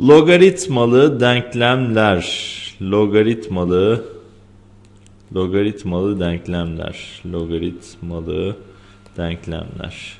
Logaritmalı denklemler. Logaritmalı logaritmalı denklemler. Logaritmalı denklemler.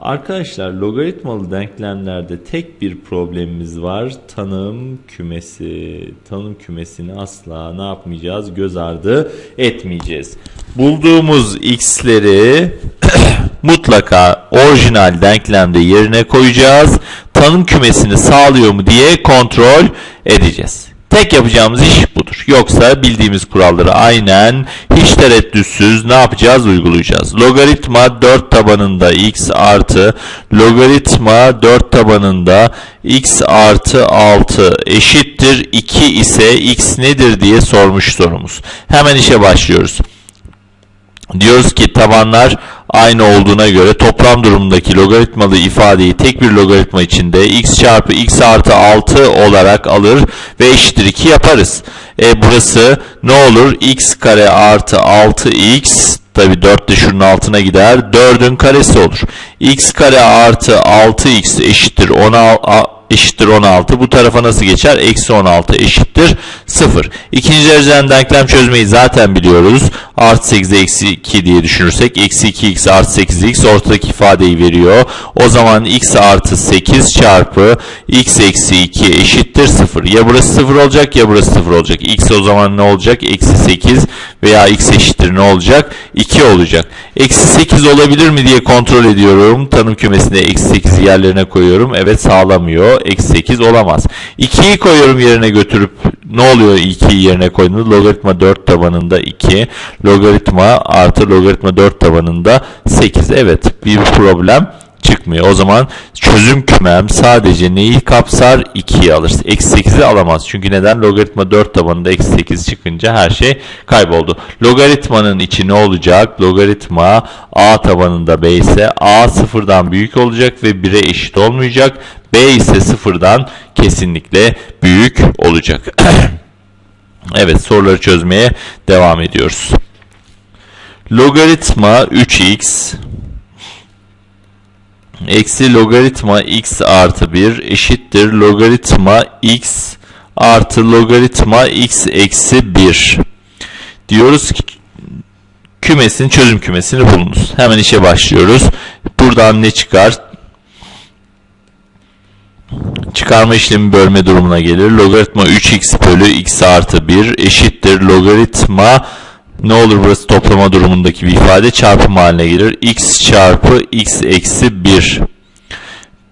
Arkadaşlar logaritmalı denklemlerde tek bir problemimiz var. Tanım kümesi. Tanım kümesini asla ne yapmayacağız? Göz ardı etmeyeceğiz. Bulduğumuz x'leri mutlaka orijinal denklemde yerine koyacağız. Tanım kümesini sağlıyor mu diye kontrol edeceğiz. Tek yapacağımız iş budur. Yoksa bildiğimiz kuralları aynen hiç tereddütsüz ne yapacağız uygulayacağız. Logaritma 4 tabanında x artı logaritma 4 tabanında x artı 6 eşittir 2 ise x nedir diye sormuş sorumuz. Hemen işe başlıyoruz. Diyoruz ki tabanlar aynı olduğuna göre toplam durumundaki logaritmalı ifadeyi tek bir logaritma içinde x çarpı x artı 6 olarak alır ve eşittir 2 yaparız. E burası ne olur? x kare artı 6x tabi 4 de şunun altına gider. 4'ün karesi olur. x kare artı 6x eşittir 16 eşittir 16. Bu tarafa nasıl geçer? Eksi 16 eşittir 0. İkinci dereceden denklem çözmeyi zaten biliyoruz. Artı 8 eksi 2 diye düşünürsek eksi 2x artı 8x ortadaki ifadeyi veriyor. O zaman x artı 8 çarpı x eksi 2 eşittir 0. Ya burası 0 olacak ya burası 0 olacak. x o zaman ne olacak? Eksi 8 veya x eşittir ne olacak? 2 olacak. Eksi 8 olabilir mi diye kontrol ediyorum. Tanım kümesinde eksi 8 yerlerine koyuyorum. Evet sağlamıyor. Eksi 8 olamaz. 2'yi koyuyorum yerine götürüp ne oluyor 2'yi yerine koyduğunda? Logaritma 4 tabanında 2. Logaritma artı logaritma 4 tabanında 8. Evet bir problem çıkmıyor. O zaman çözüm kümem sadece neyi kapsar? 2'yi alır. Eksi 8'i alamaz. Çünkü neden? Logaritma 4 tabanında eksi 8 çıkınca her şey kayboldu. Logaritmanın içi ne olacak? Logaritma a tabanında b ise a sıfırdan büyük olacak ve 1'e eşit olmayacak. B ise sıfırdan kesinlikle büyük olacak. evet soruları çözmeye devam ediyoruz. Logaritma 3x eksi logaritma x artı 1 eşittir logaritma x artı logaritma x eksi 1. Diyoruz ki kümesin çözüm kümesini bulunuz. Hemen işe başlıyoruz. Buradan ne çıkar? Çıkarma işlemi bölme durumuna gelir. Logaritma 3x bölü x artı 1 eşittir logaritma ne olur burası toplama durumundaki bir ifade çarpım haline gelir. x çarpı x eksi 1.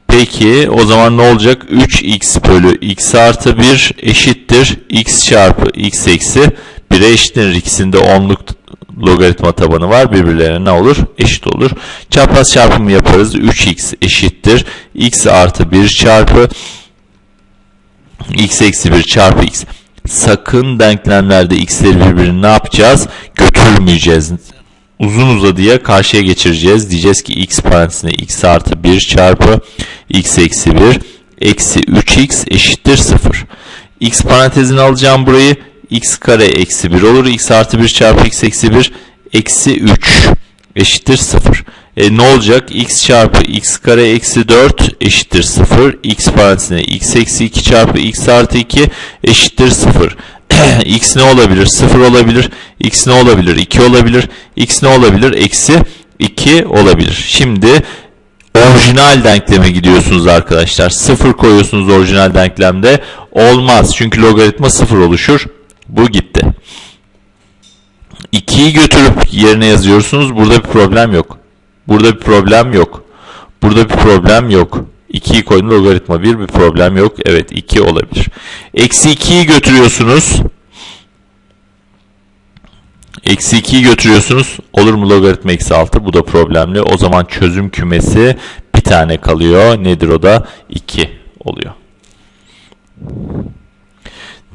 Peki o zaman ne olacak? 3x bölü x artı 1 eşittir x çarpı x eksi 1'e eşittir. İkisinde onluk logaritma tabanı var. Birbirlerine ne olur? Eşit olur. Çapraz çarpımı yaparız. 3x eşittir. x artı 1 çarpı x eksi 1 çarpı x sakın denklemlerde x'leri birbirine ne yapacağız? Götürmeyeceğiz. Uzun uzadıya karşıya geçireceğiz. Diyeceğiz ki x parantezine x artı 1 çarpı x eksi 1 eksi 3x eşittir 0. x parantezini alacağım burayı. X kare eksi 1 olur. x artı 1 çarpı x eksi 1 eksi 3 eşittir 0. E, ne olacak? x çarpı x kare eksi 4 eşittir 0. x parantezine x eksi 2 çarpı x artı 2 eşittir 0. x ne olabilir? 0 olabilir. x ne olabilir? 2 olabilir. x ne olabilir? Eksi 2 olabilir. Şimdi orijinal denkleme gidiyorsunuz arkadaşlar. 0 koyuyorsunuz orijinal denklemde. Olmaz. Çünkü logaritma 0 oluşur. Bu gitti. 2'yi götürüp yerine yazıyorsunuz. Burada bir problem yok. Burada bir problem yok. Burada bir problem yok. 2'yi koydum logaritma 1 bir problem yok. Evet 2 olabilir. Eksi 2'yi götürüyorsunuz. Eksi 2'yi götürüyorsunuz. Olur mu logaritma eksi 6? Bu da problemli. O zaman çözüm kümesi bir tane kalıyor. Nedir o da? 2 oluyor.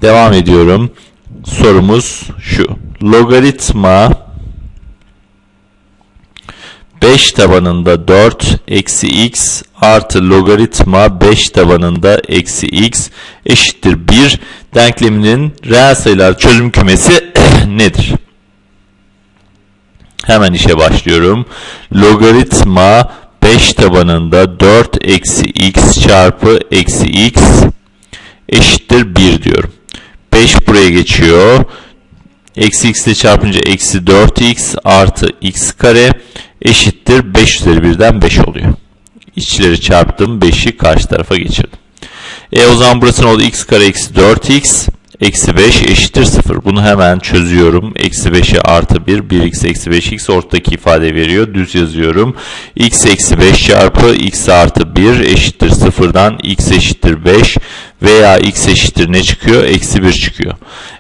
Devam ediyorum. Sorumuz şu. Logaritma 5 tabanında 4 eksi x artı logaritma 5 tabanında eksi x eşittir 1 denkleminin reel sayılar çözüm kümesi nedir? Hemen işe başlıyorum. Logaritma 5 tabanında 4 eksi x çarpı eksi x eşittir 1 diyorum. 5 buraya geçiyor. Eksi x ile çarpınca eksi 4x artı x kare eşittir 5 üzeri 1'den 5 oluyor. İçleri çarptım 5'i karşı tarafa geçirdim. E o zaman burası ne oldu? x kare eksi 4x eksi 5 eşittir 0. Bunu hemen çözüyorum. Eksi 5'i artı 1. 1x eksi 5x ortadaki ifade veriyor. Düz yazıyorum. x eksi 5 çarpı x artı 1 eşittir 0'dan x eşittir 5 veya x eşittir ne çıkıyor? Eksi 1 çıkıyor.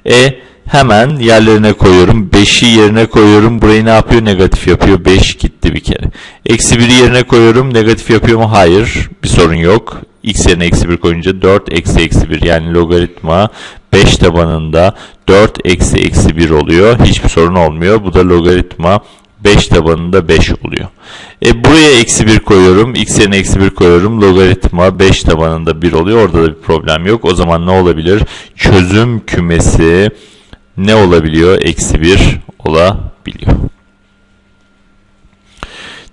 E hemen yerlerine koyuyorum. 5'i yerine koyuyorum. Burayı ne yapıyor? Negatif yapıyor. 5 gitti bir kere. Eksi 1'i yerine koyuyorum. Negatif yapıyor mu? Hayır. Bir sorun yok. X yerine eksi 1 koyunca 4 eksi eksi 1 yani logaritma 5 tabanında 4 eksi eksi 1 oluyor. Hiçbir sorun olmuyor. Bu da logaritma 5 tabanında 5 oluyor. E buraya eksi 1 koyuyorum. X yerine eksi 1 koyuyorum. Logaritma 5 tabanında 1 oluyor. Orada da bir problem yok. O zaman ne olabilir? Çözüm kümesi ne olabiliyor? Eksi 1 olabiliyor.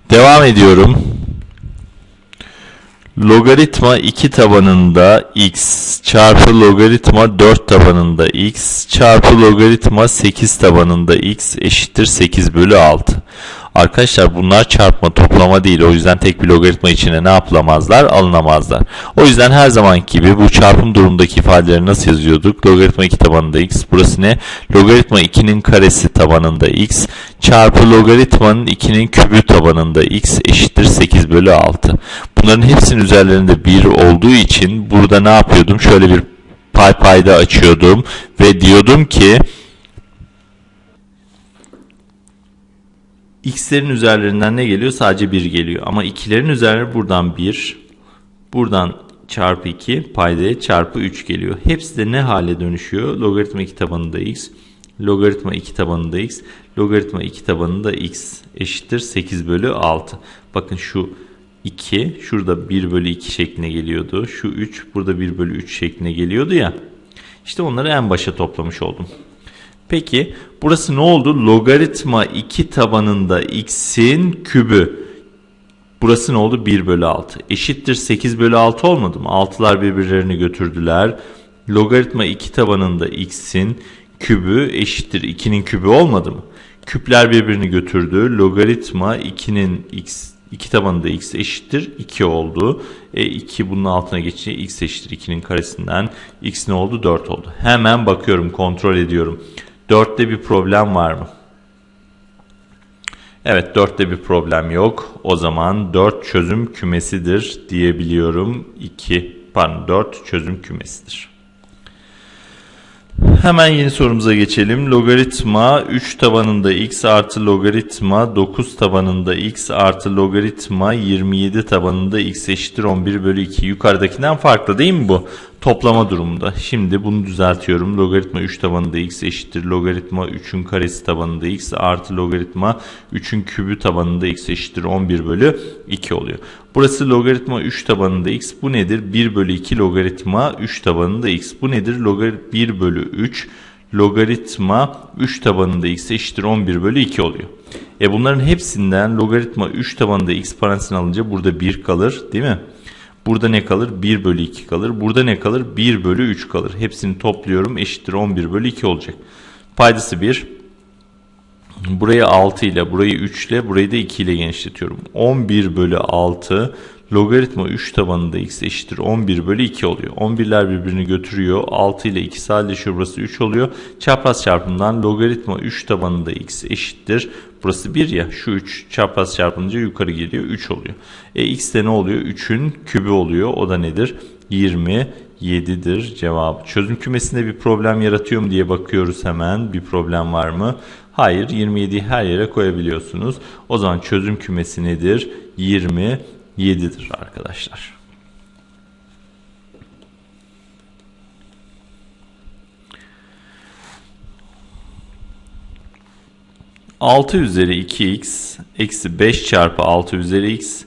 Devam ediyorum. Logaritma 2 tabanında x çarpı logaritma 4 tabanında x çarpı logaritma 8 tabanında x eşittir 8 bölü 6. Arkadaşlar bunlar çarpma toplama değil. O yüzden tek bir logaritma içine ne yapılamazlar? Alınamazlar. O yüzden her zaman gibi bu çarpım durumundaki ifadeleri nasıl yazıyorduk? Logaritma 2 tabanında x. Burası ne? Logaritma 2'nin karesi tabanında x çarpı logaritmanın 2'nin kübü tabanında x eşittir 8 bölü 6. Bunların hepsinin üzerlerinde 1 olduğu için burada ne yapıyordum? Şöyle bir pay payda açıyordum ve diyordum ki x'lerin üzerlerinden ne geliyor? Sadece 1 geliyor. Ama 2'lerin üzerine buradan 1, buradan çarpı 2, paydaya çarpı 3 geliyor. Hepsi de ne hale dönüşüyor? Logaritma 2 tabanında x, logaritma 2 tabanında x, logaritma 2 tabanında x eşittir 8 bölü 6. Bakın şu 2, şurada 1 bölü 2 şekline geliyordu. Şu 3, burada 1 bölü 3 şekline geliyordu ya. İşte onları en başa toplamış oldum. Peki burası ne oldu? Logaritma 2 tabanında x'in kübü. Burası ne oldu? 1 bölü 6. Eşittir 8 bölü 6 olmadı mı? 6'lar birbirlerini götürdüler. Logaritma 2 tabanında x'in kübü eşittir 2'nin kübü olmadı mı? Küpler birbirini götürdü. Logaritma 2'nin x 2 tabanında x eşittir 2 oldu. E 2 bunun altına geçince x eşittir 2'nin karesinden x ne oldu? 4 oldu. Hemen bakıyorum, kontrol ediyorum. 4'te bir problem var mı? Evet 4'te bir problem yok. O zaman 4 çözüm kümesidir diyebiliyorum. 2 pardon 4 çözüm kümesidir. Hemen yeni sorumuza geçelim. Logaritma 3 tabanında x artı logaritma 9 tabanında x artı logaritma 27 tabanında x eşittir 11 bölü 2. Yukarıdakinden farklı değil mi bu? Toplama durumunda. Şimdi bunu düzeltiyorum. Logaritma 3 tabanında x eşittir. Logaritma 3'ün karesi tabanında x artı logaritma 3'ün kübü tabanında x eşittir 11 bölü 2 oluyor. Burası logaritma 3 tabanında x. Bu nedir? 1 bölü 2 logaritma 3 tabanında x. Bu nedir? Logarit 1 bölü 3 logaritma 3 tabanında x eşittir 11 bölü 2 oluyor. E bunların hepsinden logaritma 3 tabanında x parantezine alınca burada 1 kalır değil mi? Burada ne kalır? 1 bölü 2 kalır. Burada ne kalır? 1 bölü 3 kalır. Hepsini topluyorum. Eşittir 11 bölü 2 olacak. Paydası 1. Burayı 6 ile, burayı 3 ile, burayı da 2 ile genişletiyorum. 11 bölü 6 logaritma 3 tabanında x eşittir 11 bölü 2 oluyor. 11'ler birbirini götürüyor. 6 ile 2 sadeleşiyor. Burası 3 oluyor. Çapraz çarpımından logaritma 3 tabanında x eşittir. Burası 1 ya. Şu 3 çapraz çarpınca yukarı geliyor. 3 oluyor. E x de ne oluyor? 3'ün kübü oluyor. O da nedir? 27'dir cevabı. Çözüm kümesinde bir problem yaratıyor mu diye bakıyoruz hemen. Bir problem var mı? Hayır 27'yi her yere koyabiliyorsunuz. O zaman çözüm kümesi nedir? 27'dir arkadaşlar. Altı üzeri 2x eksi 5 çarpı 6 üzeri x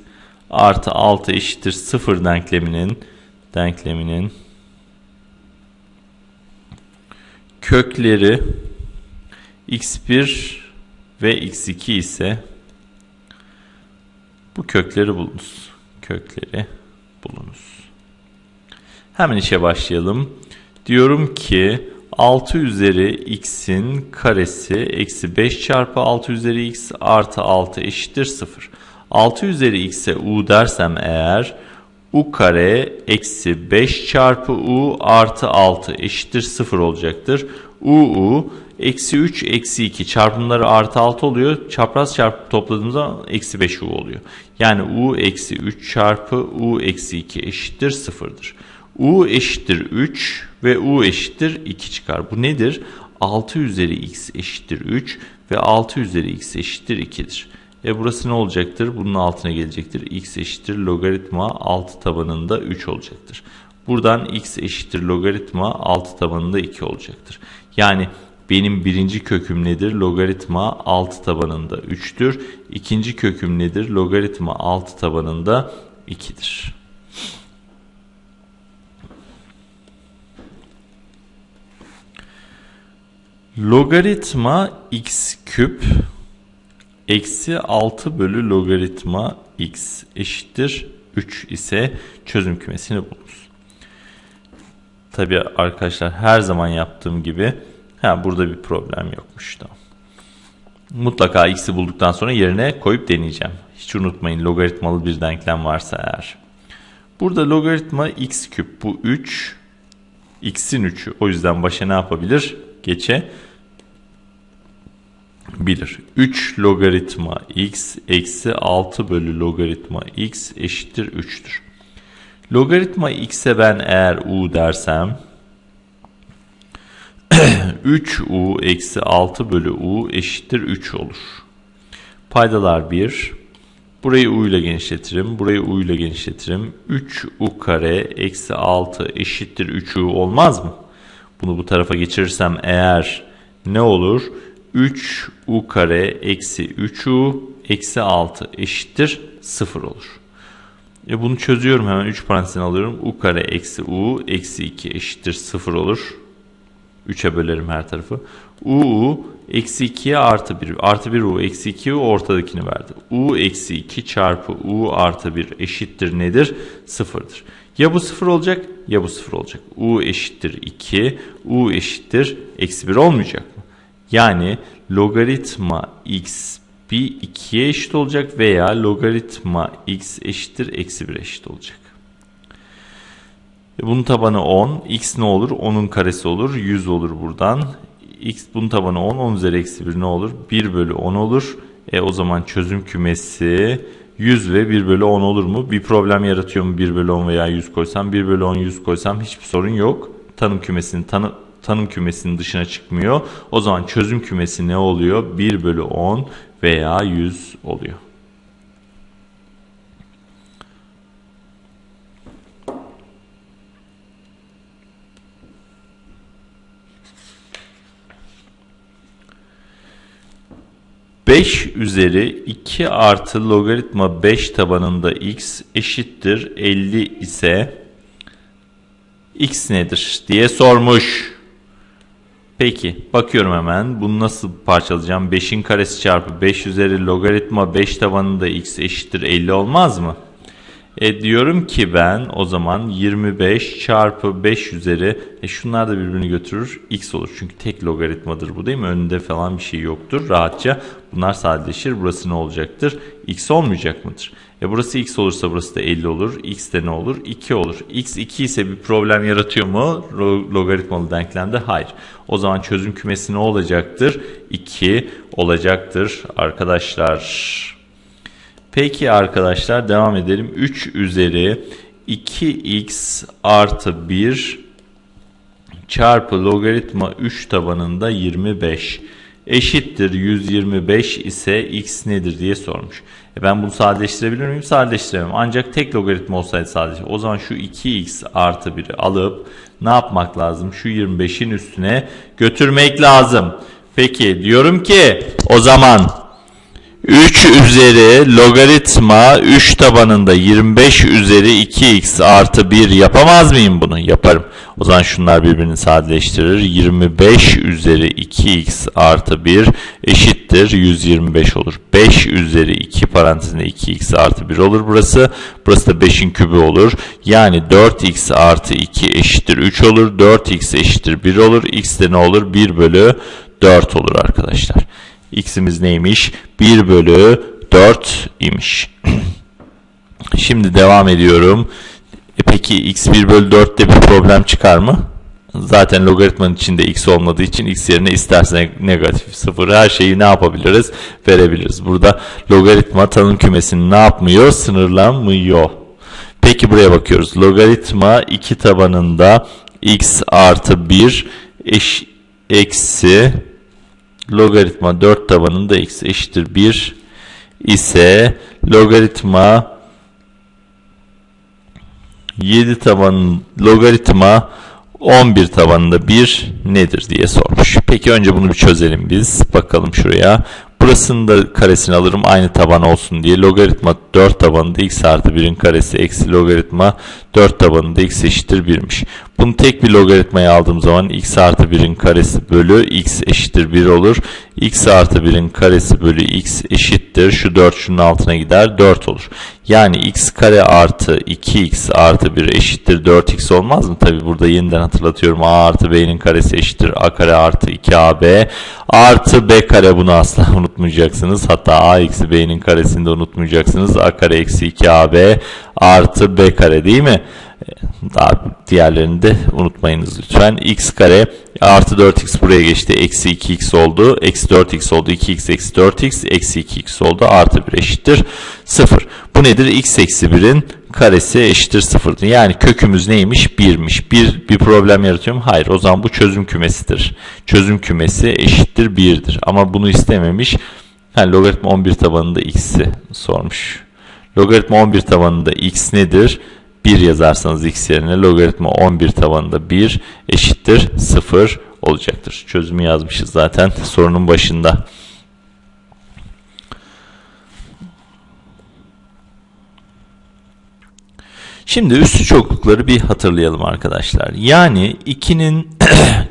artı 6 eşittir 0 denkleminin denkleminin kökleri x1 ve x2 ise bu kökleri bulunuz. Kökleri bulunuz. Hemen işe başlayalım. Diyorum ki 6 üzeri x'in karesi eksi 5 çarpı 6 üzeri x artı 6 eşittir 0. 6 üzeri x'e u dersem eğer u kare eksi 5 çarpı u artı 6 eşittir 0 olacaktır. u u eksi 3 eksi 2 çarpımları artı 6 oluyor. Çapraz çarpı topladığımızda eksi 5 u oluyor. Yani u eksi 3 çarpı u eksi 2 eşittir 0'dır. u eşittir 3 ve u eşittir 2 çıkar. Bu nedir? 6 üzeri x eşittir 3 ve 6 üzeri x eşittir 2'dir. E burası ne olacaktır? Bunun altına gelecektir. x eşittir logaritma 6 tabanında 3 olacaktır. Buradan x eşittir logaritma 6 tabanında 2 olacaktır. Yani benim birinci köküm nedir? Logaritma 6 tabanında 3'tür. İkinci köküm nedir? Logaritma 6 tabanında 2'dir. Logaritma x küp eksi 6 bölü logaritma x eşittir 3 ise çözüm kümesini bulunuz. Tabi arkadaşlar her zaman yaptığım gibi ha, burada bir problem yokmuş. Tamam. Mutlaka x'i bulduktan sonra yerine koyup deneyeceğim. Hiç unutmayın logaritmalı bir denklem varsa eğer. Burada logaritma x küp bu 3 x'in 3'ü. O yüzden başa ne yapabilir? Geçe bilir. 3 logaritma x eksi 6 bölü logaritma x eşittir 3'tür. Logaritma x'e ben eğer u dersem 3u eksi 6 bölü u eşittir 3 olur. Paydalar 1. Burayı u ile genişletirim. Burayı u ile genişletirim. 3u kare eksi 6 eşittir 3u olmaz mı? Bunu bu tarafa geçirirsem eğer ne olur? 3u kare eksi 3u eksi 6 eşittir 0 olur. E bunu çözüyorum hemen 3 parantezine alıyorum. u kare eksi u eksi 2 eşittir 0 olur. 3'e bölerim her tarafı. u u eksi 2'ye artı 1. Artı 1 u eksi 2 u ortadakini verdi. u eksi 2 çarpı u artı 1 eşittir nedir? 0'dır. Ya bu 0 olacak ya bu 0 olacak. u eşittir 2 u eşittir eksi 1 olmayacak mı? Yani logaritma x bir 2'ye eşit olacak veya logaritma x eşittir eksi 1 eşit olacak. E, bunun tabanı 10. X ne olur? 10'un karesi olur. 100 olur buradan. X bunun tabanı 10. 10 üzeri eksi 1 ne olur? 1 bölü 10 olur. E o zaman çözüm kümesi 100 ve 1 bölü 10 olur mu? Bir problem yaratıyor mu 1 bölü 10 veya 100 koysam? 1 bölü 10 100 koysam hiçbir sorun yok. Tanım kümesinin tanı tanım kümesinin dışına çıkmıyor. O zaman çözüm kümesi ne oluyor? 1 bölü 10 veya 100 oluyor. Beş üzeri 2 artı logaritma 5 tabanında x eşittir 50 ise x nedir diye sormuş. Peki bakıyorum hemen bunu nasıl parçalayacağım? 5'in karesi çarpı 5 üzeri logaritma 5 tabanında x eşittir 50 olmaz mı? E diyorum ki ben o zaman 25 çarpı 5 üzeri e şunlar da birbirini götürür x olur. Çünkü tek logaritmadır bu değil mi? Önünde falan bir şey yoktur. Rahatça bunlar sadeleşir. Burası ne olacaktır? x olmayacak mıdır? E burası x olursa burası da 50 olur. x de ne olur? 2 olur. x 2 ise bir problem yaratıyor mu? Logaritmalı denklemde hayır. O zaman çözüm kümesi ne olacaktır? 2 olacaktır arkadaşlar. Peki arkadaşlar devam edelim. 3 üzeri 2x artı 1 çarpı logaritma 3 tabanında 25 eşittir 125 ise x nedir diye sormuş. E ben bunu sadeleştirebilir miyim? Sadeleştiremem. Ancak tek logaritma olsaydı sadece. O zaman şu 2x artı 1'i alıp ne yapmak lazım? Şu 25'in üstüne götürmek lazım. Peki diyorum ki o zaman 3 üzeri logaritma 3 tabanında 25 üzeri 2x artı 1 yapamaz mıyım bunu? Yaparım. O zaman şunlar birbirini sadeleştirir. 25 üzeri 2x artı 1 eşittir 125 olur. 5 üzeri 2 parantezinde 2x artı 1 olur burası. Burası da 5'in kübü olur. Yani 4x artı 2 eşittir 3 olur. 4x eşittir 1 olur. x de ne olur? 1 bölü 4 olur arkadaşlar. X'imiz neymiş? 1 bölü 4 imiş. Şimdi devam ediyorum. E peki x 1 bölü 4'te bir problem çıkar mı? Zaten logaritmanın içinde x olmadığı için x yerine istersen negatif 0 her şeyi ne yapabiliriz? Verebiliriz. Burada logaritma tanım kümesini ne yapmıyor? Sınırlanmıyor. Peki buraya bakıyoruz. Logaritma 2 tabanında x artı 1 eş, eksi logaritma 4 tabanında x eşittir 1 ise logaritma 7 tabanın logaritma 11 tabanında 1 nedir diye sormuş. Peki önce bunu bir çözelim biz. Bakalım şuraya. Burasının da karesini alırım aynı taban olsun diye. Logaritma 4 tabanında x artı 1'in karesi eksi logaritma 4 tabanında x eşittir 1'miş. Bunu tek bir logaritmaya aldığım zaman x artı 1'in karesi bölü x eşittir 1 olur. x artı 1'in karesi bölü x eşittir. Şu 4 şunun altına gider 4 olur. Yani x kare artı 2x artı 1 eşittir 4x olmaz mı? Tabi burada yeniden hatırlatıyorum. a artı b'nin karesi eşittir a kare artı 2ab artı b kare bunu asla unutmayacaksınız. Hatta a eksi b'nin karesini de unutmayacaksınız. a kare eksi 2ab artı b kare değil mi? Daha diğerlerini de unutmayınız lütfen. x kare artı 4x buraya geçti. Eksi 2x oldu. Eksi 4x oldu. 2x eksi 4x eksi 2x oldu. Artı 1 eşittir 0. Bu nedir? x eksi 1'in karesi eşittir 0'dır. Yani kökümüz neymiş? 1'miş. Bir, bir problem yaratıyor mu? Hayır. O zaman bu çözüm kümesidir. Çözüm kümesi eşittir 1'dir. Ama bunu istememiş. Yani logaritma 11 tabanında x'i sormuş. Logaritma 11 tabanında x nedir? 1 yazarsanız x yerine logaritma 11 tabanında 1 eşittir 0 olacaktır. Çözümü yazmışız zaten sorunun başında. Şimdi üstü çoklukları bir hatırlayalım arkadaşlar. Yani 2'nin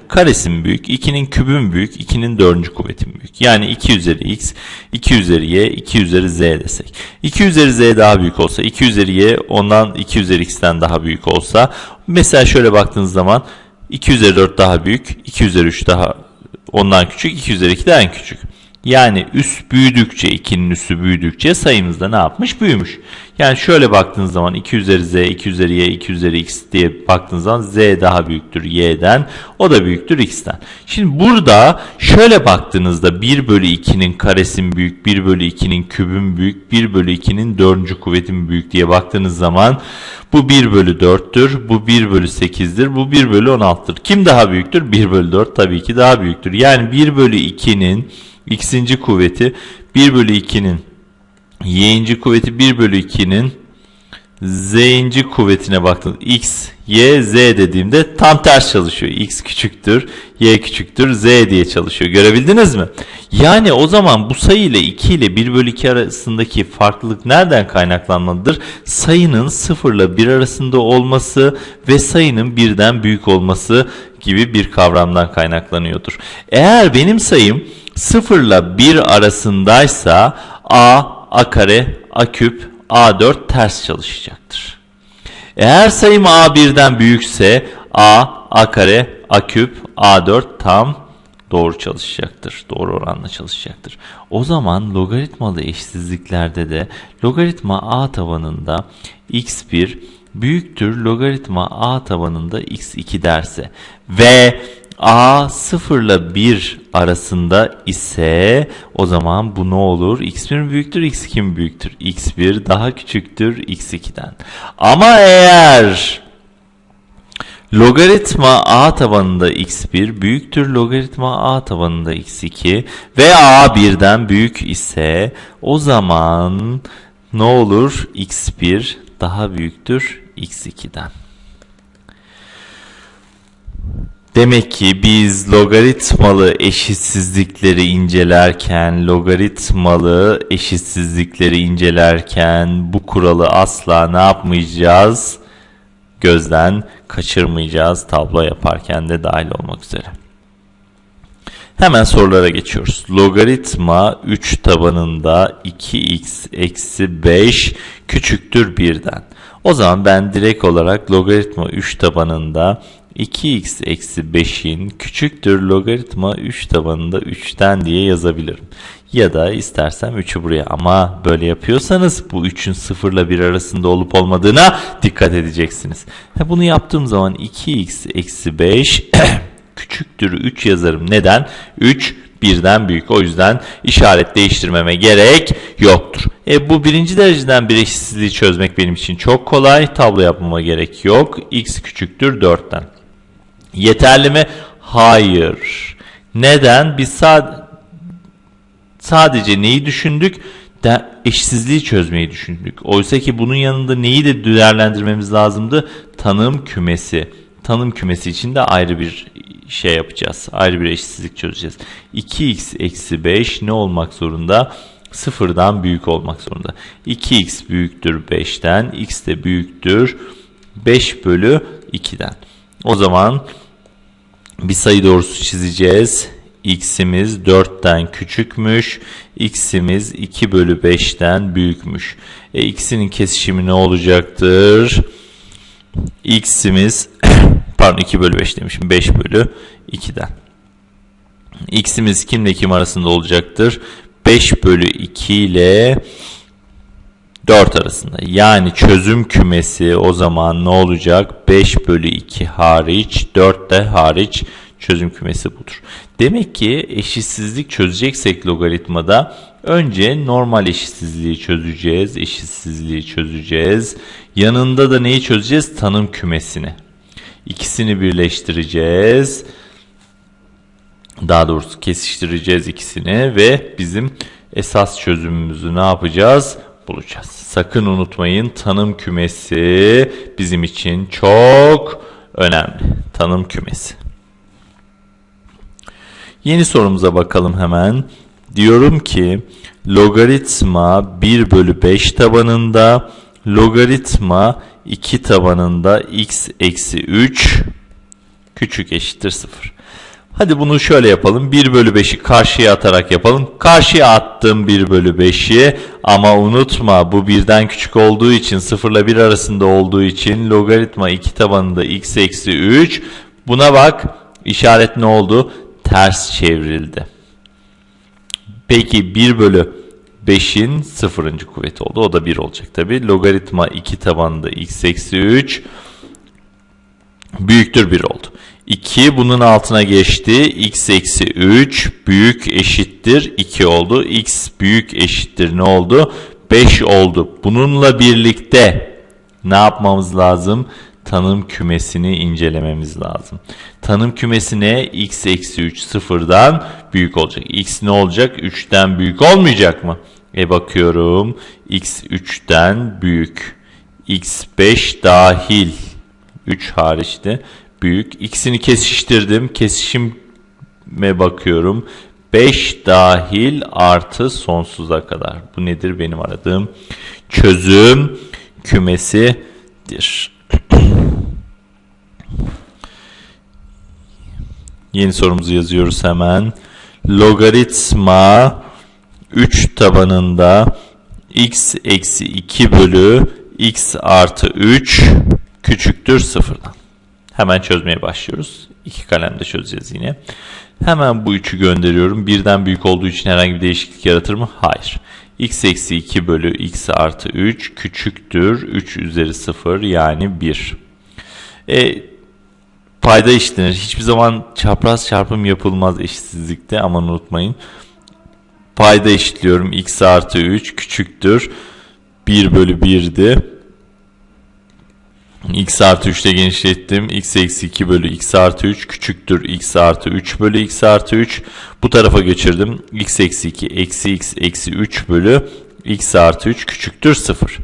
karesi mi büyük, 2'nin kübü mü büyük, 2'nin 4. kuvveti mi büyük? Yani 2 üzeri x, 2 üzeri y, 2 üzeri z desek. 2 üzeri z daha büyük olsa, 2 üzeri y ondan 2 üzeri x'ten daha büyük olsa. Mesela şöyle baktığınız zaman 2 üzeri 4 daha büyük, 2 üzeri 3 daha ondan küçük, 2 üzeri 2 daha en küçük. Yani üst büyüdükçe 2'nin üssü büyüdükçe sayımız da ne yapmış? Büyümüş. Yani şöyle baktığınız zaman 2 üzeri z, 2 üzeri y, 2 üzeri x diye baktığınız zaman z daha büyüktür y'den. O da büyüktür x'ten. Şimdi burada şöyle baktığınızda 1 bölü 2'nin karesin büyük, 1 bölü 2'nin kübün büyük, 1 bölü 2'nin 4. kuvvetin büyük diye baktığınız zaman bu 1 bölü 4'tür, bu 1 bölü 8'dir, bu 1 bölü 16'tır. Kim daha büyüktür? 1 bölü 4 tabii ki daha büyüktür. Yani 1 bölü 2'nin x'inci kuvveti 1 bölü 2'nin y'inci kuvveti 1 bölü 2'nin z'inci kuvvetine baktığınız x, y, z dediğimde tam ters çalışıyor. x küçüktür, y küçüktür, z diye çalışıyor. Görebildiniz mi? Yani o zaman bu sayı ile 2 ile 1 bölü 2 arasındaki farklılık nereden kaynaklanmalıdır? Sayının 0 ile 1 arasında olması ve sayının birden büyük olması gibi bir kavramdan kaynaklanıyordur. Eğer benim sayım 0 ile 1 arasındaysa a, a kare, a küp, a4 ters çalışacaktır. Eğer sayım a1'den büyükse a, a kare, a küp, a4 tam doğru çalışacaktır. Doğru oranla çalışacaktır. O zaman logaritmalı eşsizliklerde de logaritma a tabanında x1 büyüktür logaritma a tabanında x2 derse ve a 0 ile 1 arasında ise o zaman bu ne olur? x1 mi büyüktür, x2 mi büyüktür? x1 daha küçüktür x2'den. Ama eğer logaritma a tabanında x1 büyüktür logaritma a tabanında x2 ve a birden büyük ise o zaman ne olur? x1 daha büyüktür x2'den. Demek ki biz logaritmalı eşitsizlikleri incelerken, logaritmalı eşitsizlikleri incelerken bu kuralı asla ne yapmayacağız? Gözden kaçırmayacağız tablo yaparken de dahil olmak üzere. Hemen sorulara geçiyoruz. Logaritma 3 tabanında 2x eksi 5 küçüktür 1'den. O zaman ben direkt olarak logaritma 3 tabanında 2x eksi 5'in küçüktür logaritma 3 tabanında 3'ten diye yazabilirim. Ya da istersem 3'ü buraya ama böyle yapıyorsanız bu 3'ün 0 ile 1 arasında olup olmadığına dikkat edeceksiniz. Bunu yaptığım zaman 2x eksi 5 küçüktür 3 yazarım. Neden? 3 birden büyük. O yüzden işaret değiştirmeme gerek yoktur. E, bu birinci dereceden bir eşitsizliği çözmek benim için çok kolay. Tablo yapmama gerek yok. x küçüktür 4'ten. Yeterli mi? Hayır. Neden? Biz sad sadece neyi düşündük? De eşsizliği çözmeyi düşündük. Oysa ki bunun yanında neyi de değerlendirmemiz lazımdı? Tanım kümesi. Tanım kümesi için de ayrı bir şey yapacağız. Ayrı bir eşitsizlik çözeceğiz. 2x eksi 5 ne olmak zorunda? Sıfırdan büyük olmak zorunda. 2x büyüktür 5'ten. x de büyüktür 5 bölü 2'den. O zaman bir sayı doğrusu çizeceğiz. x'imiz 4'ten küçükmüş. x'imiz 2 bölü 5'ten büyükmüş. E, x'inin kesişimi ne olacaktır? x'imiz pardon 2 bölü 5 demişim 5 bölü 2'den. x'imiz kimle kim arasında olacaktır? 5 bölü 2 ile 4 arasında. Yani çözüm kümesi o zaman ne olacak? 5 bölü 2 hariç 4 de hariç çözüm kümesi budur. Demek ki eşitsizlik çözeceksek logaritmada önce normal eşitsizliği çözeceğiz. Eşitsizliği çözeceğiz. Yanında da neyi çözeceğiz? Tanım kümesini. İkisini birleştireceğiz. Daha doğrusu kesiştireceğiz ikisini ve bizim esas çözümümüzü ne yapacağız? Bulacağız. Sakın unutmayın tanım kümesi bizim için çok önemli. Tanım kümesi. Yeni sorumuza bakalım hemen. Diyorum ki logaritma 1 bölü 5 tabanında logaritma 2 tabanında x eksi 3 küçük eşittir 0. Hadi bunu şöyle yapalım. 1 bölü 5'i karşıya atarak yapalım. Karşıya attım 1 bölü 5'i ama unutma bu birden küçük olduğu için 0 ile 1 arasında olduğu için logaritma 2 tabanında x eksi 3 buna bak işaret ne oldu? Ters çevrildi. Peki 1 bölü 5'in sıfırıncı kuvveti oldu. O da 1 olacak tabi. Logaritma 2 tabanında x eksi 3 büyüktür 1 oldu. 2 bunun altına geçti. x eksi 3 büyük eşittir 2 oldu. x büyük eşittir ne oldu? 5 oldu. Bununla birlikte ne yapmamız lazım? Tanım kümesini incelememiz lazım. Tanım kümesine x eksi 3 sıfırdan büyük olacak. x ne olacak? 3'ten büyük olmayacak mı? E bakıyorum x 3'ten büyük. x 5 dahil. 3 hariçte büyük. X'ini kesiştirdim. Kesişime bakıyorum. 5 dahil artı sonsuza kadar. Bu nedir benim aradığım çözüm kümesidir. Yeni sorumuzu yazıyoruz hemen. Logaritma 3 tabanında x eksi 2 bölü x artı 3 küçüktür sıfırdan. Hemen çözmeye başlıyoruz. İki kalemde çözeceğiz yine. Hemen bu 3'ü gönderiyorum. Birden büyük olduğu için herhangi bir değişiklik yaratır mı? Hayır. x eksi 2 bölü x artı 3 küçüktür. 3 üzeri 0 yani 1. E, payda işlenir. Hiçbir zaman çapraz çarpım yapılmaz eşitsizlikte aman unutmayın. Payda eşitliyorum. x artı 3 küçüktür. 1 bölü 1'di x artı 3 ile genişlettim. x eksi 2 bölü x artı 3 küçüktür x artı 3 bölü x artı 3. Bu tarafa geçirdim. x eksi 2 eksi x eksi 3 bölü x artı 3 küçüktür 0.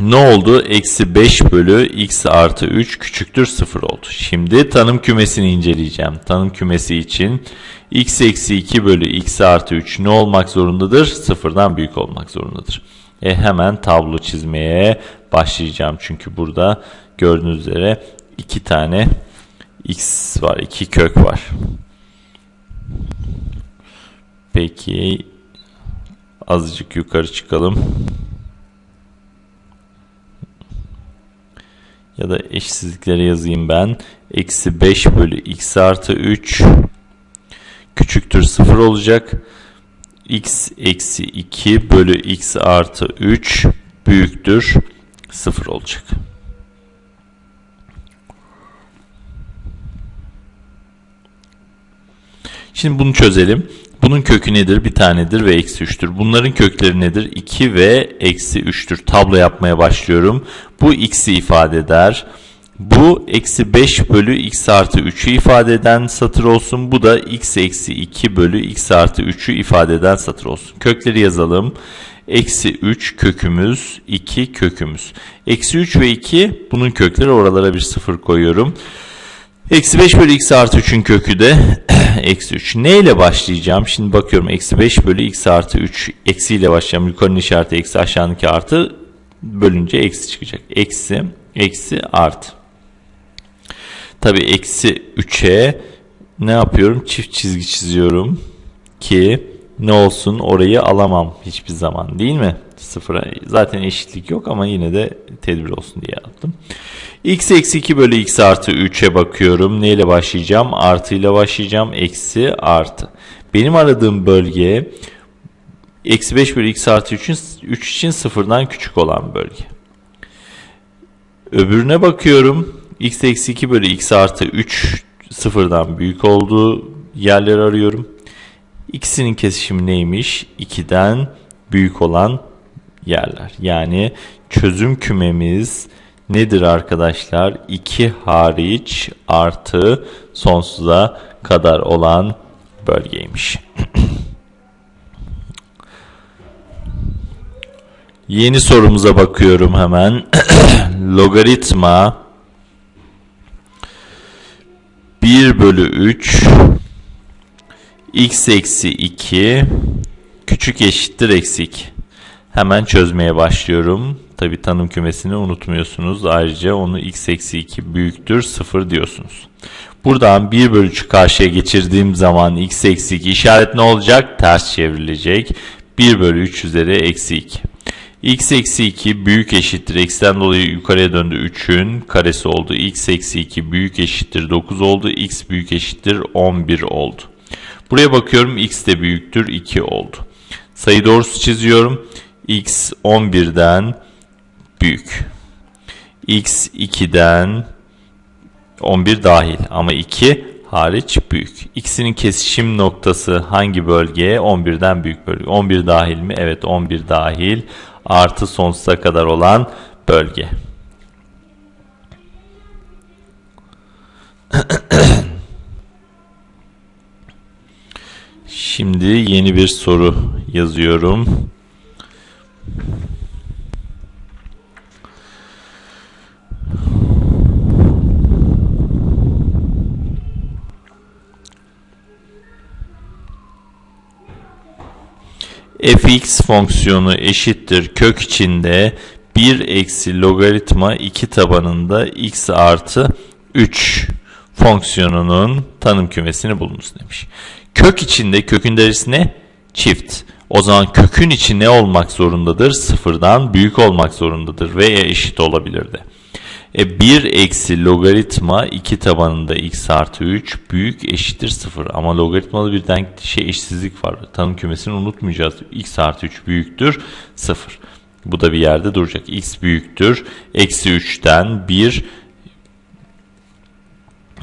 ne oldu? Eksi 5 bölü x artı 3 küçüktür 0 oldu. Şimdi tanım kümesini inceleyeceğim. Tanım kümesi için x eksi 2 bölü x artı 3 ne olmak zorundadır? Sıfırdan büyük olmak zorundadır. E hemen tablo çizmeye başlayacağım. Çünkü burada gördüğünüz üzere iki tane x var, iki kök var. Peki azıcık yukarı çıkalım. Ya da eşsizlikleri yazayım ben. Eksi 5 bölü x artı 3 küçüktür 0 olacak. X eksi 2 bölü x artı 3 büyüktür 0 olacak. Şimdi bunu çözelim. Bunun kökü nedir? Bir tanedir ve eksi 3'tür. Bunların kökleri nedir? 2 ve eksi 3'tür. Tablo yapmaya başlıyorum. Bu x'i ifade eder. Bu eksi 5 bölü x artı 3'ü ifade eden satır olsun. Bu da x eksi 2 bölü x artı 3'ü ifade eden satır olsun. Kökleri yazalım. Eksi 3 kökümüz, 2 kökümüz. Eksi 3 ve 2 bunun kökleri oralara bir sıfır koyuyorum. Eksi 5 bölü x artı 3'ün kökü de eksi 3. Ne ile başlayacağım? Şimdi bakıyorum eksi 5 bölü x artı 3 eksi ile başlayacağım. Yukarının işareti eksi aşağıdaki artı bölünce eksi çıkacak. Eksi, eksi, artı. Tabi eksi 3'e ne yapıyorum? Çift çizgi çiziyorum ki ne olsun orayı alamam hiçbir zaman değil mi? Sıfıra zaten eşitlik yok ama yine de tedbir olsun diye yaptım. x eksi 2 bölü x artı 3'e bakıyorum. Neyle başlayacağım? Artı ile başlayacağım. Eksi artı. Benim aradığım bölge eksi 5 bölü x artı 3'ün 3 için sıfırdan küçük olan bölge. Öbürüne bakıyorum. X eksi 2 bölü x artı 3 sıfırdan büyük olduğu yerleri arıyorum. İkisinin kesişimi neymiş? 2'den büyük olan yerler. Yani çözüm kümemiz nedir arkadaşlar? 2 hariç artı sonsuza kadar olan bölgeymiş. Yeni sorumuza bakıyorum hemen. Logaritma 1 bölü 3 x eksi 2 küçük eşittir eksi 2. Hemen çözmeye başlıyorum. Tabi tanım kümesini unutmuyorsunuz. Ayrıca onu x eksi 2 büyüktür 0 diyorsunuz. Buradan 1 bölü 3'ü karşıya geçirdiğim zaman x eksi 2 işaret ne olacak? Ters çevrilecek. 1 bölü 3 üzeri eksi 2. x eksi 2 büyük eşittir. X'ten dolayı yukarıya döndü 3'ün karesi oldu. x eksi 2 büyük eşittir 9 oldu. x büyük eşittir 11 oldu. Buraya bakıyorum x de büyüktür 2 oldu. Sayı doğrusu çiziyorum. x 11'den büyük. x 2'den 11 dahil ama 2 hariç büyük. X'inin kesişim noktası hangi bölge? 11'den büyük bölge. 11 dahil mi? Evet 11 dahil. Artı sonsuza kadar olan bölge. Şimdi yeni bir soru yazıyorum. Fx fonksiyonu eşittir kök içinde 1 eksi logaritma 2 tabanında x artı 3 fonksiyonunun tanım kümesini bulunuz demiş. Kök içinde kökün derisi ne? Çift. O zaman kökün içi ne olmak zorundadır? Sıfırdan büyük olmak zorundadır veya eşit olabilirdi. E 1 eksi logaritma 2 tabanında x artı 3 büyük eşittir 0. Ama logaritmalı bir denk şey eşsizlik var. Tanım kümesini unutmayacağız. x artı 3 büyüktür 0. Bu da bir yerde duracak. x büyüktür. Eksi 3'ten 1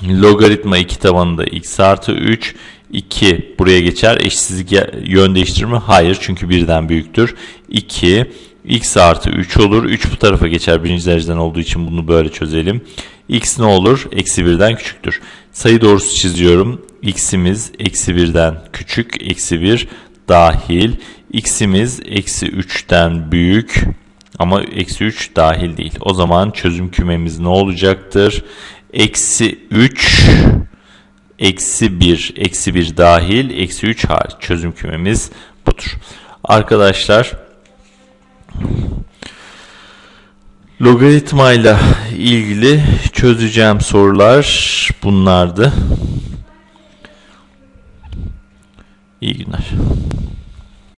logaritma 2 tabanında x artı 3 2 buraya geçer. Eşsizlik yön değiştirme hayır çünkü birden büyüktür. 2 x artı 3 olur. 3 bu tarafa geçer birinci dereceden olduğu için bunu böyle çözelim. x ne olur? Eksi 1'den küçüktür. Sayı doğrusu çiziyorum. x'imiz eksi 1'den küçük. Eksi 1 dahil. x'imiz eksi 3'ten büyük. Ama eksi 3 dahil değil. O zaman çözüm kümemiz ne olacaktır? Eksi 3 eksi 1 eksi 1 dahil eksi 3 hariç çözüm kümemiz budur. Arkadaşlar logaritmayla ilgili çözeceğim sorular bunlardı. İyi günler.